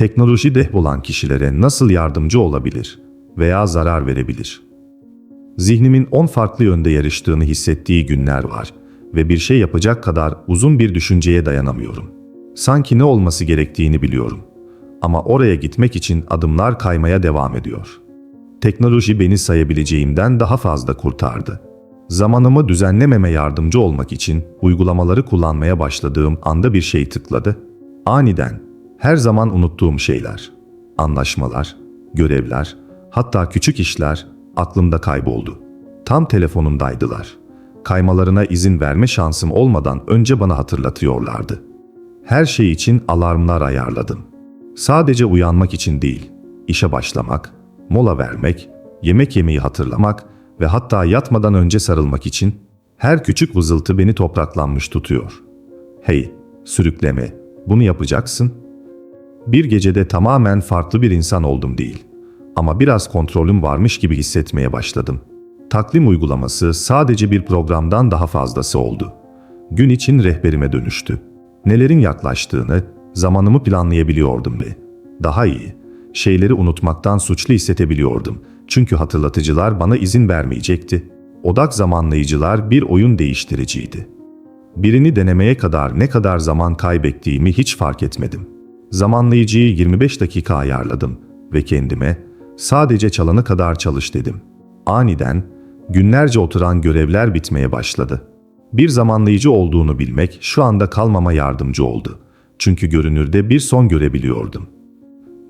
Teknoloji dehbolan kişilere nasıl yardımcı olabilir veya zarar verebilir? Zihnimin 10 farklı yönde yarıştığını hissettiği günler var ve bir şey yapacak kadar uzun bir düşünceye dayanamıyorum. Sanki ne olması gerektiğini biliyorum. Ama oraya gitmek için adımlar kaymaya devam ediyor. Teknoloji beni sayabileceğimden daha fazla kurtardı. Zamanımı düzenlememe yardımcı olmak için uygulamaları kullanmaya başladığım anda bir şey tıkladı. Aniden, her zaman unuttuğum şeyler, anlaşmalar, görevler, hatta küçük işler aklımda kayboldu. Tam telefonumdaydılar. Kaymalarına izin verme şansım olmadan önce bana hatırlatıyorlardı. Her şey için alarmlar ayarladım. Sadece uyanmak için değil, işe başlamak, mola vermek, yemek yemeyi hatırlamak ve hatta yatmadan önce sarılmak için her küçük vızıltı beni topraklanmış tutuyor. Hey, sürükleme, bunu yapacaksın. Bir gecede tamamen farklı bir insan oldum değil. Ama biraz kontrolüm varmış gibi hissetmeye başladım. Takvim uygulaması sadece bir programdan daha fazlası oldu. Gün için rehberime dönüştü. Nelerin yaklaştığını, zamanımı planlayabiliyordum ve daha iyi, şeyleri unutmaktan suçlu hissedebiliyordum. Çünkü hatırlatıcılar bana izin vermeyecekti. Odak zamanlayıcılar bir oyun değiştiriciydi. Birini denemeye kadar ne kadar zaman kaybettiğimi hiç fark etmedim. Zamanlayıcıyı 25 dakika ayarladım ve kendime sadece çalana kadar çalış dedim. Aniden günlerce oturan görevler bitmeye başladı. Bir zamanlayıcı olduğunu bilmek şu anda kalmama yardımcı oldu. Çünkü görünürde bir son görebiliyordum.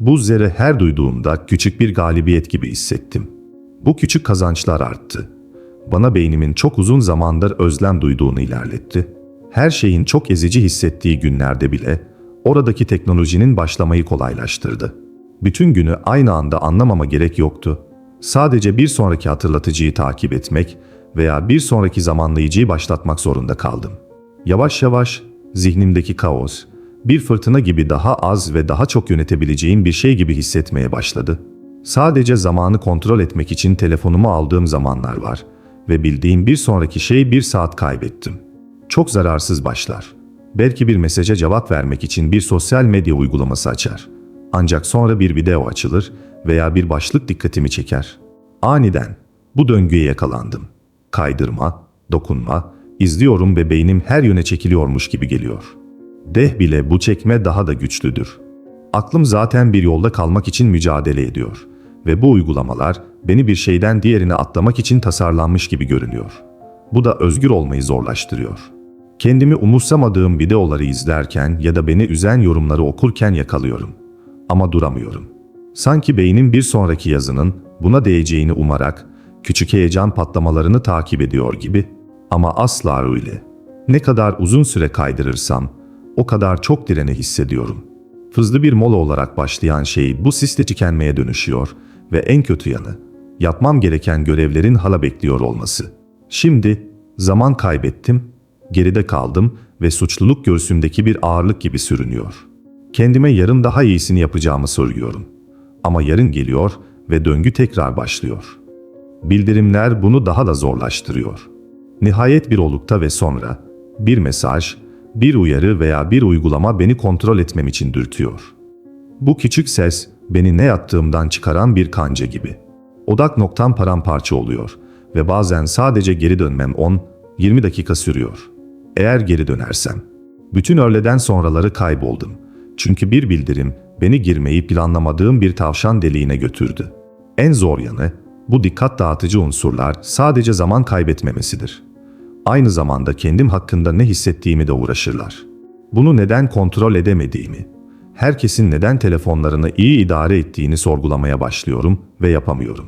Bu zerre her duyduğumda küçük bir galibiyet gibi hissettim. Bu küçük kazançlar arttı. Bana beynimin çok uzun zamandır özlem duyduğunu ilerletti. Her şeyin çok ezici hissettiği günlerde bile oradaki teknolojinin başlamayı kolaylaştırdı. Bütün günü aynı anda anlamama gerek yoktu. Sadece bir sonraki hatırlatıcıyı takip etmek veya bir sonraki zamanlayıcıyı başlatmak zorunda kaldım. Yavaş yavaş zihnimdeki kaos, bir fırtına gibi daha az ve daha çok yönetebileceğim bir şey gibi hissetmeye başladı. Sadece zamanı kontrol etmek için telefonumu aldığım zamanlar var ve bildiğim bir sonraki şey bir saat kaybettim. Çok zararsız başlar. Belki bir mesaja cevap vermek için bir sosyal medya uygulaması açar. Ancak sonra bir video açılır veya bir başlık dikkatimi çeker. Aniden bu döngüye yakalandım. Kaydırma, dokunma, izliyorum ve beynim her yöne çekiliyormuş gibi geliyor. Deh bile bu çekme daha da güçlüdür. Aklım zaten bir yolda kalmak için mücadele ediyor ve bu uygulamalar beni bir şeyden diğerine atlamak için tasarlanmış gibi görünüyor. Bu da özgür olmayı zorlaştırıyor. Kendimi umursamadığım videoları izlerken ya da beni üzen yorumları okurken yakalıyorum. Ama duramıyorum. Sanki beynim bir sonraki yazının buna değeceğini umarak küçük heyecan patlamalarını takip ediyor gibi. Ama asla öyle. Ne kadar uzun süre kaydırırsam o kadar çok direne hissediyorum. Hızlı bir mola olarak başlayan şey bu siste tükenmeye dönüşüyor ve en kötü yanı yapmam gereken görevlerin hala bekliyor olması. Şimdi zaman kaybettim, geride kaldım ve suçluluk göğsümdeki bir ağırlık gibi sürünüyor. Kendime yarın daha iyisini yapacağımı soruyorum. Ama yarın geliyor ve döngü tekrar başlıyor. Bildirimler bunu daha da zorlaştırıyor. Nihayet bir olukta ve sonra bir mesaj, bir uyarı veya bir uygulama beni kontrol etmem için dürtüyor. Bu küçük ses beni ne yaptığımdan çıkaran bir kanca gibi. Odak noktam paramparça oluyor ve bazen sadece geri dönmem 10-20 dakika sürüyor. Eğer geri dönersem. Bütün öğleden sonraları kayboldum. Çünkü bir bildirim beni girmeyi planlamadığım bir tavşan deliğine götürdü. En zor yanı bu dikkat dağıtıcı unsurlar sadece zaman kaybetmemesidir. Aynı zamanda kendim hakkında ne hissettiğimi de uğraşırlar. Bunu neden kontrol edemediğimi, herkesin neden telefonlarını iyi idare ettiğini sorgulamaya başlıyorum ve yapamıyorum.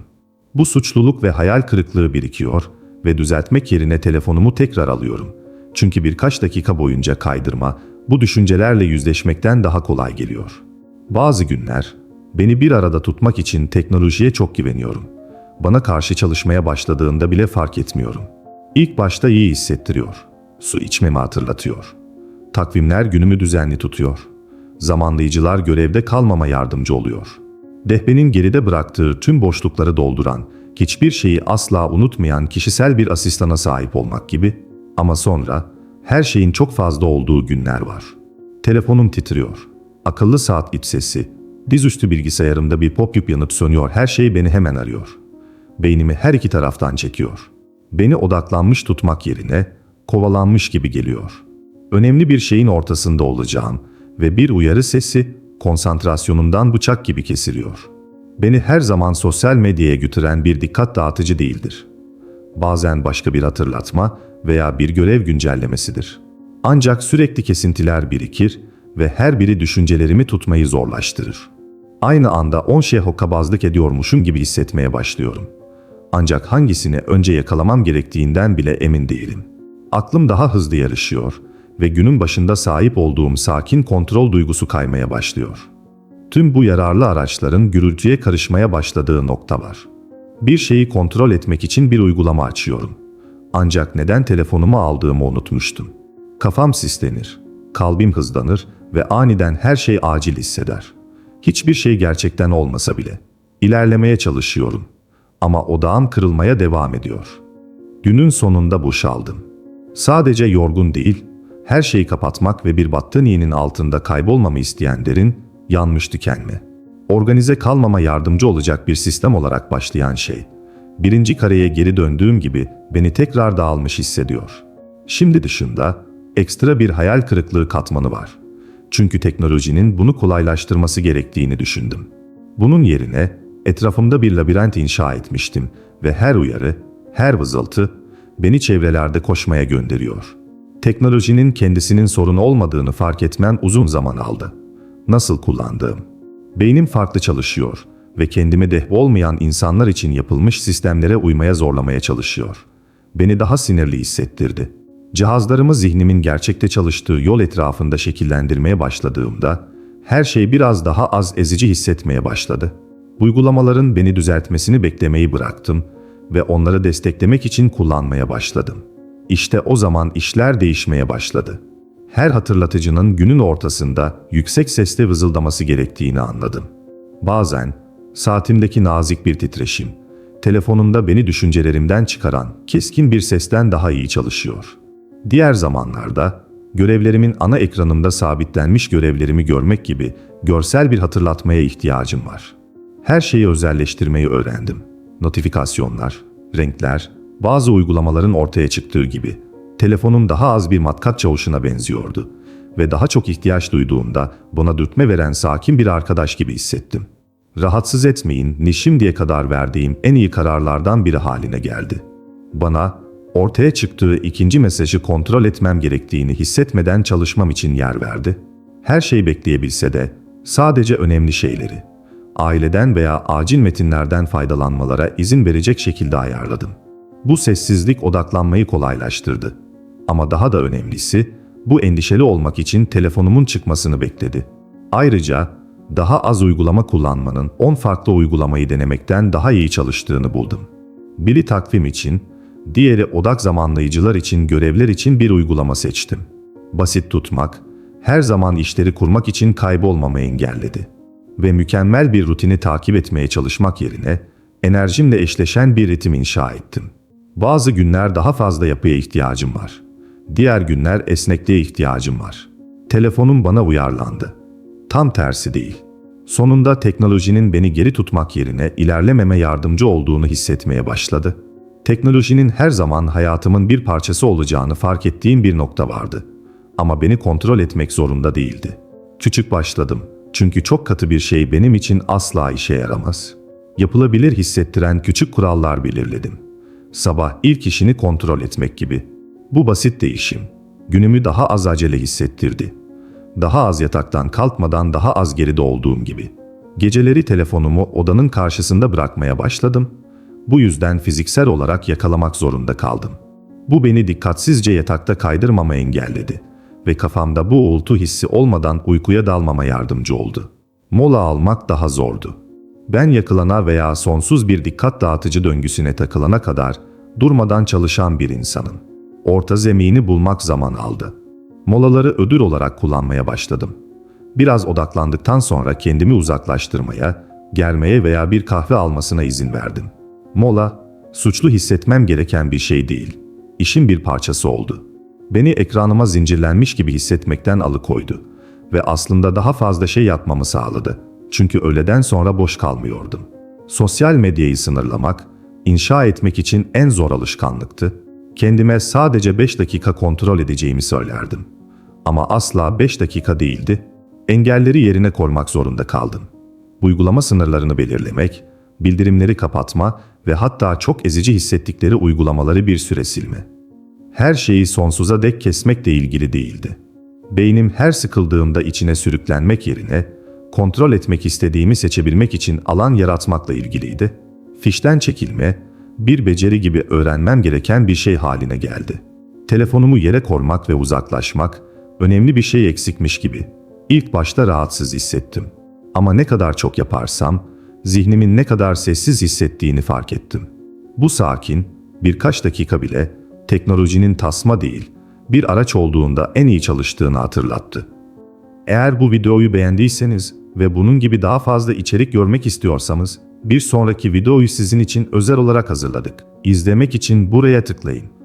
Bu suçluluk ve hayal kırıklığı birikiyor ve düzeltmek yerine telefonumu tekrar alıyorum. Çünkü birkaç dakika boyunca kaydırma bu düşüncelerle yüzleşmekten daha kolay geliyor. Bazı günler beni bir arada tutmak için teknolojiye çok güveniyorum. Bana karşı çalışmaya başladığında bile fark etmiyorum. İlk başta iyi hissettiriyor. Su içmemi hatırlatıyor. Takvimler günümü düzenli tutuyor. Zamanlayıcılar görevde kalmama yardımcı oluyor. Dehbenin geride bıraktığı tüm boşlukları dolduran, hiçbir şeyi asla unutmayan kişisel bir asistana sahip olmak gibi ama sonra her şeyin çok fazla olduğu günler var. Telefonum titriyor. Akıllı saat iç sesi Dizüstü bilgisayarımda bir pop-up yanıp sönüyor, her şey beni hemen arıyor. Beynimi her iki taraftan çekiyor. Beni odaklanmış tutmak yerine kovalanmış gibi geliyor. Önemli bir şeyin ortasında olacağım ve bir uyarı sesi konsantrasyonumdan bıçak gibi kesiliyor. Beni her zaman sosyal medyaya götüren bir dikkat dağıtıcı değildir. Bazen başka bir hatırlatma veya bir görev güncellemesidir. Ancak sürekli kesintiler birikir ve her biri düşüncelerimi tutmayı zorlaştırır. Aynı anda on şey hokkabazlık ediyormuşum gibi hissetmeye başlıyorum. Ancak hangisini önce yakalamam gerektiğinden bile emin değilim. Aklım daha hızlı yarışıyor ve günün başında sahip olduğum sakin kontrol duygusu kaymaya başlıyor. Tüm bu yararlı araçların gürültüye karışmaya başladığı nokta var. Bir şeyi kontrol etmek için bir uygulama açıyorum. Ancak neden telefonumu aldığımı unutmuştum. Kafam sislenir, kalbim hızlanır ve aniden her şey acil hisseder. Hiçbir şey gerçekten olmasa bile. İlerlemeye çalışıyorum. Ama odağım kırılmaya devam ediyor. Günün sonunda boşaldım. Sadece yorgun değil, her şeyi kapatmak ve bir battaniyenin altında kaybolmamı isteyenlerin yanmış tükenme. Organize kalmama yardımcı olacak bir sistem olarak başlayan şey. Birinci kareye geri döndüğüm gibi beni tekrar dağılmış hissediyor. Şimdi dışında ekstra bir hayal kırıklığı katmanı var. Çünkü teknolojinin bunu kolaylaştırması gerektiğini düşündüm. Bunun yerine etrafımda bir labirent inşa etmiştim ve her uyarı, her vızıltı beni çevrelerde koşmaya gönderiyor. Teknolojinin kendisinin sorun olmadığını fark etmem uzun zaman aldı. Nasıl kullandığım. Beynim farklı çalışıyor ve kendimi dehb olmayan insanlar için yapılmış sistemlere uymaya zorlamaya çalışıyor. Beni daha sinirli hissettirdi. Cihazlarımı zihnimin gerçekte çalıştığı yol etrafında şekillendirmeye başladığımda her şey biraz daha az ezici hissetmeye başladı. Uygulamaların beni düzeltmesini beklemeyi bıraktım ve onları desteklemek için kullanmaya başladım. İşte o zaman işler değişmeye başladı. Her hatırlatıcının günün ortasında yüksek sesle vızıldaması gerektiğini anladım. Bazen saatimdeki nazik bir titreşim, telefonumda beni düşüncelerimden çıkaran keskin bir sesten daha iyi çalışıyor. Diğer zamanlarda görevlerimin ana ekranımda sabitlenmiş görevlerimi görmek gibi görsel bir hatırlatmaya ihtiyacım var. Her şeyi özelleştirmeyi öğrendim. Notifikasyonlar, renkler, bazı uygulamaların ortaya çıktığı gibi telefonum daha az bir matkat çavuşuna benziyordu ve daha çok ihtiyaç duyduğumda bana dürtme veren sakin bir arkadaş gibi hissettim. Rahatsız etmeyin, ne şimdiye kadar verdiğim en iyi kararlardan biri haline geldi. Bana ortaya çıktığı ikinci mesajı kontrol etmem gerektiğini hissetmeden çalışmam için yer verdi. Her şey bekleyebilse de sadece önemli şeyleri, aileden veya acil metinlerden faydalanmalara izin verecek şekilde ayarladım. Bu sessizlik odaklanmayı kolaylaştırdı. Ama daha da önemlisi, bu endişeli olmak için telefonumun çıkmasını bekledi. Ayrıca daha az uygulama kullanmanın 10 farklı uygulamayı denemekten daha iyi çalıştığını buldum. Biri takvim için, diğeri odak zamanlayıcılar için görevler için bir uygulama seçtim. Basit tutmak, her zaman işleri kurmak için kaybolmamı engelledi. Ve mükemmel bir rutini takip etmeye çalışmak yerine enerjimle eşleşen bir ritim inşa ettim. Bazı günler daha fazla yapıya ihtiyacım var. Diğer günler esnekliğe ihtiyacım var. Telefonum bana uyarlandı. Tam tersi değil. Sonunda teknolojinin beni geri tutmak yerine ilerlememe yardımcı olduğunu hissetmeye başladı. Teknolojinin her zaman hayatımın bir parçası olacağını fark ettiğim bir nokta vardı. Ama beni kontrol etmek zorunda değildi. Küçük başladım. Çünkü çok katı bir şey benim için asla işe yaramaz. Yapılabilir hissettiren küçük kurallar belirledim. Sabah ilk işini kontrol etmek gibi. Bu basit değişim günümü daha az acele hissettirdi. Daha az yataktan kalkmadan daha az geride olduğum gibi. Geceleri telefonumu odanın karşısında bırakmaya başladım. Bu yüzden fiziksel olarak yakalamak zorunda kaldım. Bu beni dikkatsizce yatakta kaydırmama engelledi ve kafamda bu uğultu hissi olmadan uykuya dalmama yardımcı oldu. Mola almak daha zordu. Ben yakılana veya sonsuz bir dikkat dağıtıcı döngüsüne takılana kadar durmadan çalışan bir insanım. Orta zemini bulmak zaman aldı. Molaları ödül olarak kullanmaya başladım. Biraz odaklandıktan sonra kendimi uzaklaştırmaya, gelmeye veya bir kahve almasına izin verdim. Mola, suçlu hissetmem gereken bir şey değil. İşin bir parçası oldu. Beni ekranıma zincirlenmiş gibi hissetmekten alıkoydu ve aslında daha fazla şey yapmamı sağladı. Çünkü öğleden sonra boş kalmıyordum. Sosyal medyayı sınırlamak, inşa etmek için en zor alışkanlıktı. Kendime sadece 5 dakika kontrol edeceğimi söylerdim. Ama asla 5 dakika değildi. Engelleri yerine koymak zorunda kaldım. Uygulama sınırlarını belirlemek, bildirimleri kapatma ve hatta çok ezici hissettikleri uygulamaları bir süre silme. Her şeyi sonsuza dek kesmekle ilgili değildi. Beynim her sıkıldığımda içine sürüklenmek yerine kontrol etmek istediğimi seçebilmek için alan yaratmakla ilgiliydi. Fişten çekilme, bir beceri gibi öğrenmem gereken bir şey haline geldi. Telefonumu yere koymak ve uzaklaşmak, önemli bir şey eksikmiş gibi. İlk başta rahatsız hissettim. Ama ne kadar çok yaparsam, zihnimin ne kadar sessiz hissettiğini fark ettim. Bu sakin, birkaç dakika bile teknolojinin tasma değil, bir araç olduğunda en iyi çalıştığını hatırlattı. Eğer bu videoyu beğendiyseniz ve bunun gibi daha fazla içerik görmek istiyorsanız, bir sonraki videoyu sizin için özel olarak hazırladık. İzlemek için buraya tıklayın.